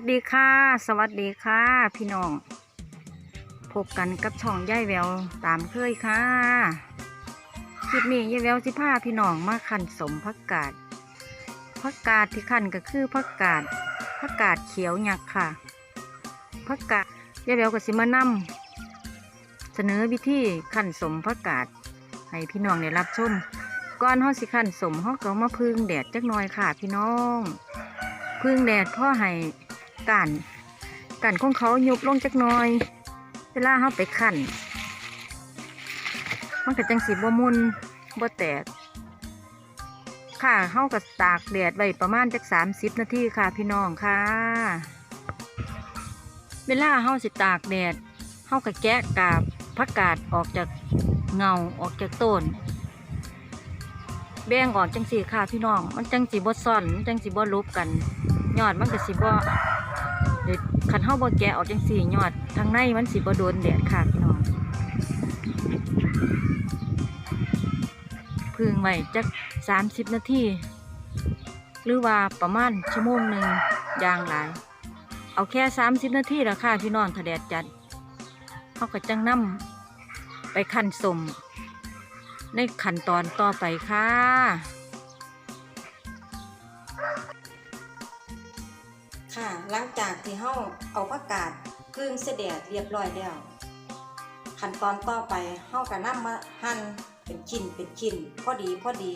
วัสดีค่ะ สวัสดีค่ะ พี่น้อง พบกันกับช่องย่ายแววตามเคยค่ะ คลิปนี้ย่ายแววสิพาพี่น้องมาขันสมผักกาดผักกาดที่ขันก็คือผักกาดผักกาดเขียวหยักค่ะผักกาดย่ายแววก็สิมานำเสนอวิธีขันสมผักกาดให้พี่น้องได้รับชมก่อนเฮาสิขันสมเฮาก็มาพึ่งแดดจักหน่อยค่ะ พี่น้องพึ่งแดดพ่อให้ กันกันของเขายุบลงจักน่อย เวลาเขาไปขันมันก็จังสีบ่มุนบ่แตก ค่ะเขาก็ตากแดดไว้ประมาณจักสามสิบนาทีค่ะพี่น้องค่ะ เวลาเขาสิตากแดดเขาก็แกะกาบผักกาดออกจากเงาออกจากต้น แบ่งออกจังสีค่ะพี่น้อง มันจังสีบ่ซ่อน มันจังสีบ่ลบกัน ยอดมันก็สิบ่ ขันเฮาบ่แกะออกจังสี่ยอดทางในมันสิบ่โดนแดดค่ะพี่น้องพึ่งไว้จักสามสิบนาทีหรือว่าประมาณชั่วโมงหนึ่งยางหลาย เอาแค่สามสิบนาทีละค่ะพี่น้องถ้าแดดจัดเขาก็จังนำไปขั้นสมในขั้นตอนต่อไปค่ะ ค่ะ หลังจากที่เฮาเอาผักกาดพึ่งเสดดเรียบร้อยแล้ว ขั้นตอนต่อไปเฮาก็นำมาหั่นเป็นชิ้นเป็นชิ้นพอดีพอดี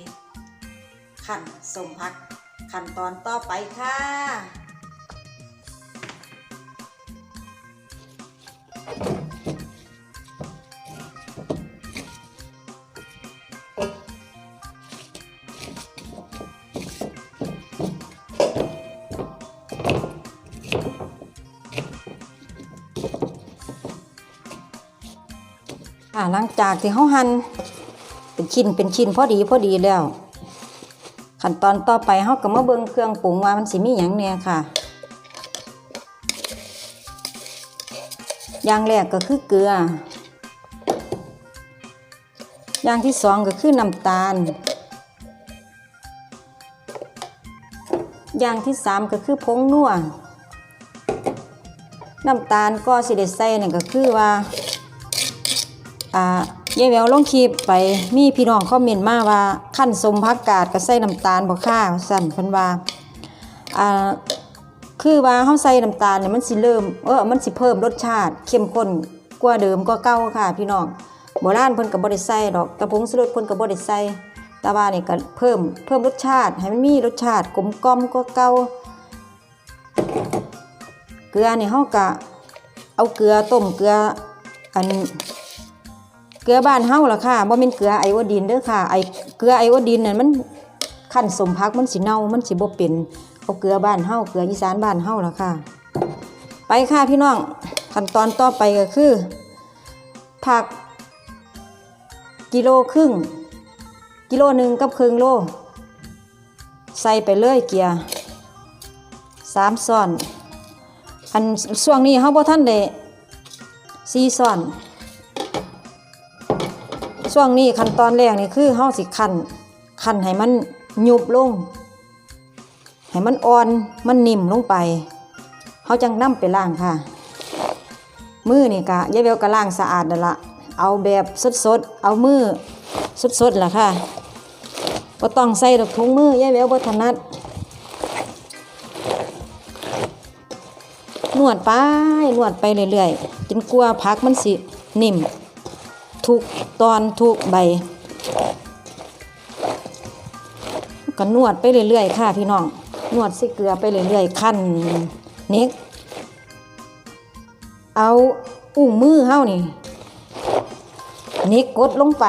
ขั้นสมพัก ขั้นตอนต่อไปค่ะ อ่าหลังจากที่เขาหั่นเป็นชิ้นเป็นชิ้นพอดีพอดีแล้ว ขั้นตอนต่อไปเขาก็มาเบิ่งเครื่องปรุงว่ามันสิมีหยังเนี่ยค่ะ อย่างแรกก็คือเกลือ อย่างที่สองก็คือน้ำตาล อย่างที่สามก็คือผงนัวน้ำตาลก็สิได้ใส่นี่ก็คือว่า อ่ายายแววลงคลิปไปมีพี่น้องคอมเมนต์มาว่าขั้นสมพักกาดก็ใส่น้ำตาลบ่ค่าสั่นเพิ่นว่าอ่าคือว่าเฮาใส่น้ำตาลเนี่ยมันสิเริ่มเออมันสิเพิ่มรสชาติเข้มข้นกว่าเดิมก็เก่าค่ะ พี่น้องโบราณเพิ่นก็บ่ได้ใส่ดอกกระพงสรสเพิ่นก็บ่ได้ใส่แต่ว่านี่ก็เพิ่มเพิ่มรสชาติให้มันมีรสชาติกลมกล่อมกว่าเก่าเกลือนี่เฮาก็เอาเกลือต้มเกลืออัน เกลือบ้านเฮาล่ะค่ะบ่แม่นเกลือไอโอดีนเด้อค่ะไอเกลือไอโอดีนนั่นมันขั้นสมพักมันสิเน่ามันสิบ่เป็นเอาเกลือบ้านเฮาเกลืออีสานบ้านเฮาล่ะค่ะ ไปค่ะพี่น้องขั้นตอนต่อไปก็คือ ผัก กิโลครึ่ง กิโลหนึ่งกับครึ่งโล ใส่ไปเลยเกียร์สามซ้อน อันช่วงนี้เฮาบ่ทันได้สี่ซ้อน ช่วงนี้ขั้นตอนแรกนี่คือเฮาสิคั้นคั้นให้มันยุบลง ให้มันอ่อนมันนิ่มลงไปเฮาจังนำไปล้างค่ะมือนี่กะยายเบลก็ล้างสะอาดนั่นละเอาแบบสดๆเอามือสดๆล่ะค่ะบ่ต้องใส่ดอกถุงมือยายเบลบ่ถนัดนวดไปนวดไปเรื่อยๆจนกลัวาผักมันสินิ่ม ทุกตอนทุกใบก็นวดไปเรื่อยๆค่ะพี่น้องนวดส่เกลือไปเรื่อยๆขั้นเน็กเอาอุ้งมือเฮานี่เน็กกดลงไป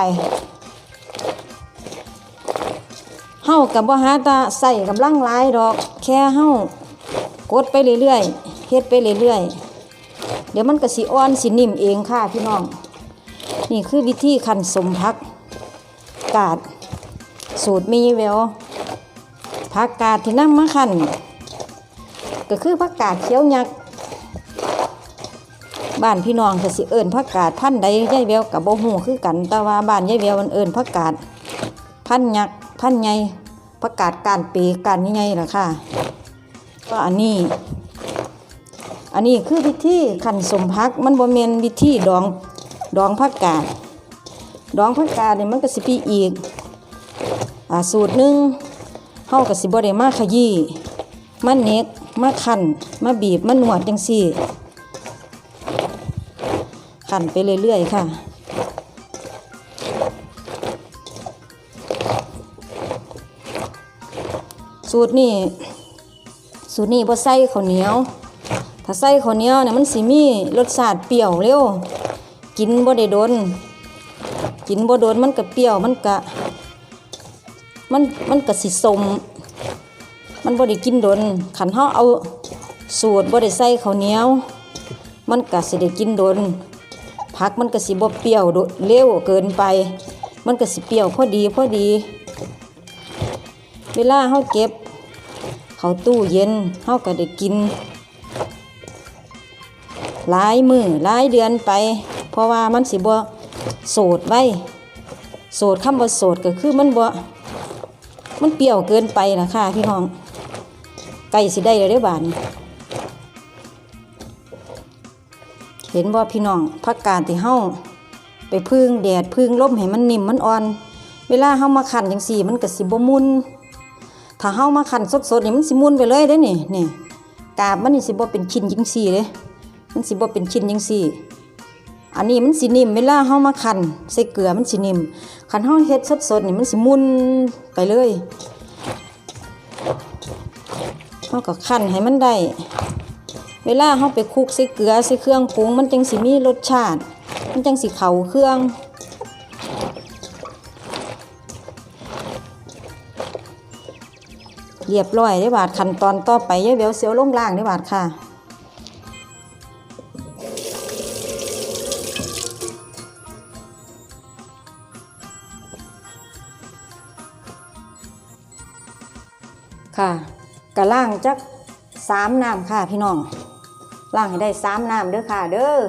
เฮากับบ่าหาตาใส่กับลังลายดอก แค่เฮากดไปเรื่อยๆเฮ็ดไปเรื่อยๆเดี๋ยวมันก็สิอ่อนสินิ่มเองค่ะพี่น้อง นี่คือวิธีคันสมพักกาด สูตรมีแววผักกาดที่นำมาคันก็คือผักกาดเขียวยักษ์บ้านพี่น้องก็สิเอิญผักกาดพันใดยายแววกับโบหูคือกัน แต่ว่าบ้านยายแววมันเอิญผักกาดพันยักษ์พันธุ์ใหญ่ผักกาดการปีการใหญ่ๆล่ะค่ะก็อันนี้ อันนี้คือวิธีขันสมพักมันบ่แม่นวิธีดอง ดองผักกาดดองผักกาดเนี่ยมันก็สิปีอีกอ่าสูตรหนึ่งเฮาก็สิบ่ได้มาขยี้มาเน็กมาคั่นมาบีบมานวดจังซี่คั่นไปเรื่อยๆค่ะสูตรนี้สูตรนี้บ่ใส่ข้าวเหนียว ถ้าใส่ข้าวเหนียวเนี่ยมันสิมีรสชาติเปรี้ยวเร็ว กินบ่ได้โดน กินบ่โดนมันก็เปรี้ยวมันก็มันมันก็สิสม มันบ่ได้กินโดนขันเฮาเอาสูตรบ่ได้ใส่ข้าวเหนียว มันก็สิได้กินโดนผักมันก็สิบ่เปรี้ยวโดเร็วเกินไป มันก็สิเปรี้ยวพอดีพอดี เวลาเฮาเก็บเขาตู้เย็นเฮาก็ได้กินหลายมือหลายเดือนไป เพราะว่ามันสิบ่โสดไว้โสดคำว่าโสดก็คือมันบ่มันเปรี้ยวเกินไปนะค่ะพี่น้องไก่สิได้เลยเด้บานเห็นบ่พี่น้องผักกาดที่เฮาไปพึ่งแดดพึ่งลมให้มันนิ่มมันอ่อน เวลาเฮามาคั่นจังซี่ มันก็สิบ่มุนถ้าเฮามาคั่นสดๆนี่มันสิมุนไปเลยเด้นี่นี่กาบมันนี่สิบ่เป็นชิ้นจังซี่เด้มันสิบ่เป็นชิ้นจังซี่ อันนี้มันสินิ่มเวลาเฮามาคั่นใส่เกลือมันสินิ่มคันเฮาเฮ็ดสดๆนี่มันสิมุนไปเลยเฮาก็คั่นให้มันได้เวลาเฮาไปคลุกใส่เกลือใส่เครื่องปรุงมันจังสิมีรสชาติ มันจังสิเข้าเครื่องเรียบร้อยได้บาทขั้นตอนต่อไปยายเววเสียวลงล่างได้บาทค่ะ ค่ะกระล่างจักสามน้ำค่ะพี่น้องล่างให้ได้สามน้ำเด้อค่ะเด้อ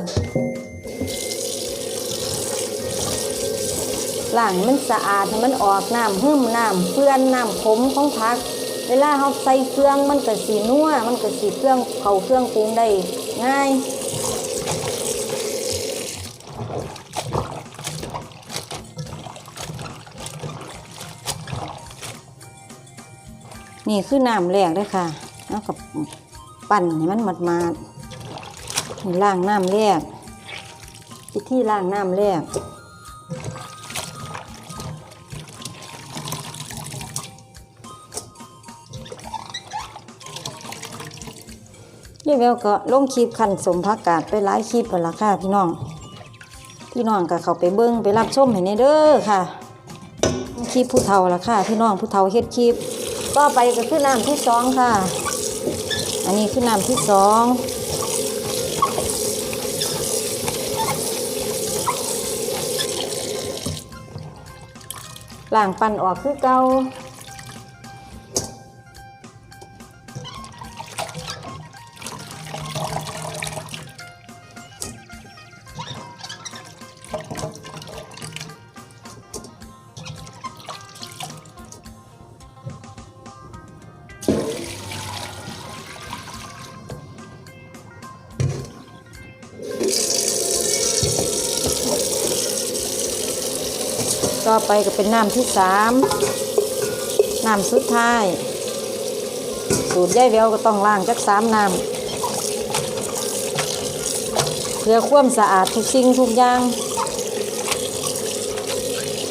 ล่างมันสะอาดให้มันออกน้ำหึ่มน้ำเพื่อนน้ำขมของผัก เวลาเราใส่เครื่องมันก็สีนัวมันก็สีเครื่องเขาเครื่องปรุงได้ง่าย นี่คือน้ำแรกเลยค่ะแล้วกับปั่นให้มันหมาดมาดๆนี่างน้ำแรกวิธีล้างน้ำแรกยายแววก็ลงคลิปขันสมพักกาดไปหลายคลิปแล้วล่ะค่ะพี่น้อง พี่น้องก็เขาไปเบิ้งไปรับชมให้ในเด้อค่ะ คลิปผู้เฒ่าละค่ะ พี่น้องผู้เฒ่าเฮ็ดคลิป ต่อไปก็คือน้ำที่สองค่ะ อันนี้คือน้ำที่สองล้างปั่นออกคือเก่า ต่อไปก็เป็นน้ำที่สามน้ำสุดท้าย สูตรย่ายแววก็ต้องล้างจักสามน้ำเพื่อความสะอาดทุกสิ่งทุกอย่าง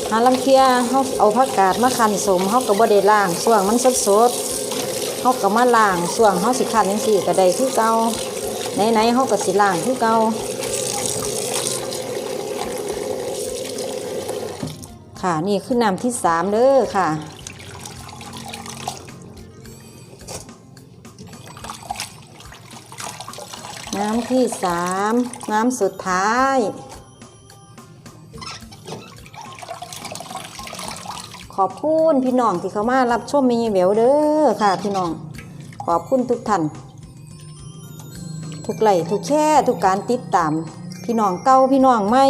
หาลังเทียเขาเอาผักกาดมาคั้นสมเขาก็บ่ได้ล้างส่วงมันสดสดเขาก็มาล้างส่วงเขาสิคั้นจังซี่ก็ได้คือเก่าไหนๆเขาก็สิล้างคือเก่า ค่ะ นี่คือน้ำที่สามเด้อค่ะ น้ำที่สามน้ำสุดท้าย ขอบคุณพี่น้องที่เข้ามารับชมมีเววเด้อค่ะ พี่น้อง ขอบคุณทุกท่านทุกไหลทุกแค่ทุกการติดตาม พี่น้องเก่าพี่น้องใหม่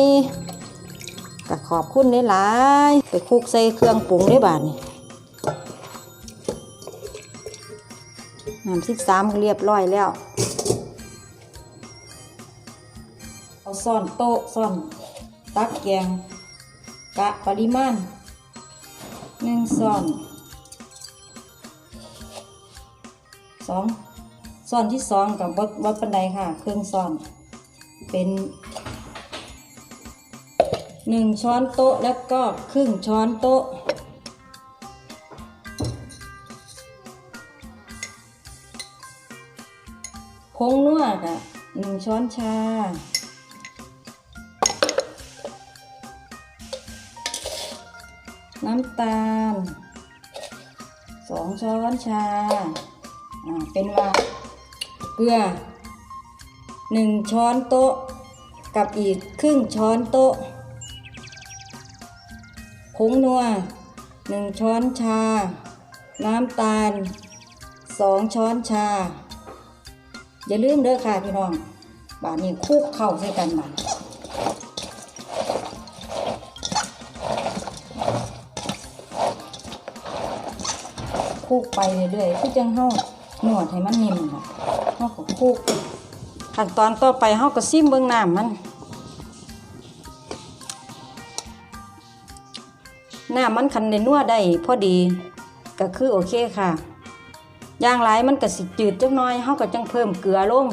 ก็ขอบคุณหลายๆไปคลุกใส่เครื่องปรุงได้บาดนี่น้ำสิบสามเรียบร้อยแล้ว เอาซ่อนโต๊ะซ่อน ตักแกง กะปริมาณหนึ่งซ่อนสองซ่อนที่สองกับวัดวัดปันไดค่ะ เครื่องซ่อนเป็น หนึ่งช้อนโต๊ะแล้วก็ครึ่งช้อนโต๊ะ ผงนวดอะหนึ่งช้อนชา น้ำตาลสองช้อนชา อ่า เป็นว่าเกลือหนึ่งช้อนโต๊ะ กับอีกครึ่งช้อนโต๊ะ ผงนัวหนึ่งช้อนชา น้ำตาลสองช้อนชา อย่าลืมเด้อค่ะพี่น้องบาทนี้คุกเข้าใส่กันบาคุกไปเรื่อยๆคือจังเฮาหนวดให้มันนิ่มค่ะเฮาก็คลุกขั้นตอนต่อไปเฮาก็ซิมเบิ่งน้ำมัน น้ำมันคันในนัวได้พอดีก็คือโอเคค่ะย่างไรมันก็สิจืดจักหน่อยเฮาก็จังเพิ่มเกลือลง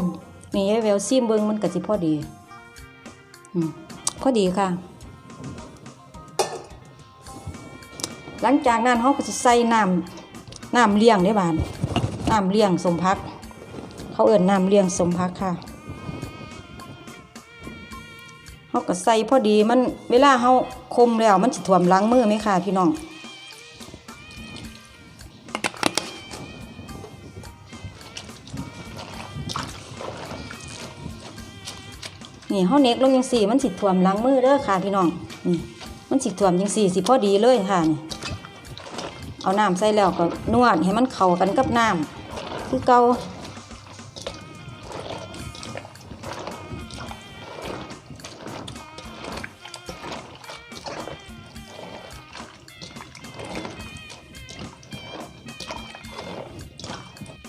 นี่แววซิมเบิงมันก็สิพอดีพอดีค่ะ หลังจากนั้นเฮาก็สิใส่น้ำน้ำเลี้ยงได้บานน้ำเลี้ยงสมพัก เขาเอิ้นน้ำเลี้ยงสมพักค่ะ เฮาก็ใส่พอดีมันเวลาเฮาคมแล้วมันสิท่วมล้างมือไหมค่ะพี่น้องนี่เฮาเน็กลงจังสี่มันสิท่วมหลังมือเด้อค่ะพี่น้องนี่มันสิท่วมจังสี่สิพอดีเลยค่ะนี่เอาน้ำใส่แล้วก็นวดให้มันเข้ากันกับน้ำคือเก่า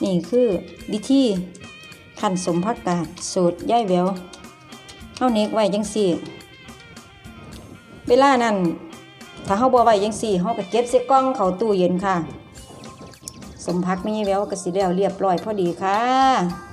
นี่คือวิธีขันสมพักกาดสูตรย่ายแววเฮาเน็กไว้จังสี่ เวลานั้นถ้าเฮาบ่ไว้จังสี่เฮาก็เก็บใส่กล่องเข้าตู้เย็นค่ะ สมพักมีแววก็สิแล้วเรียบร้อยพอดีค่ะ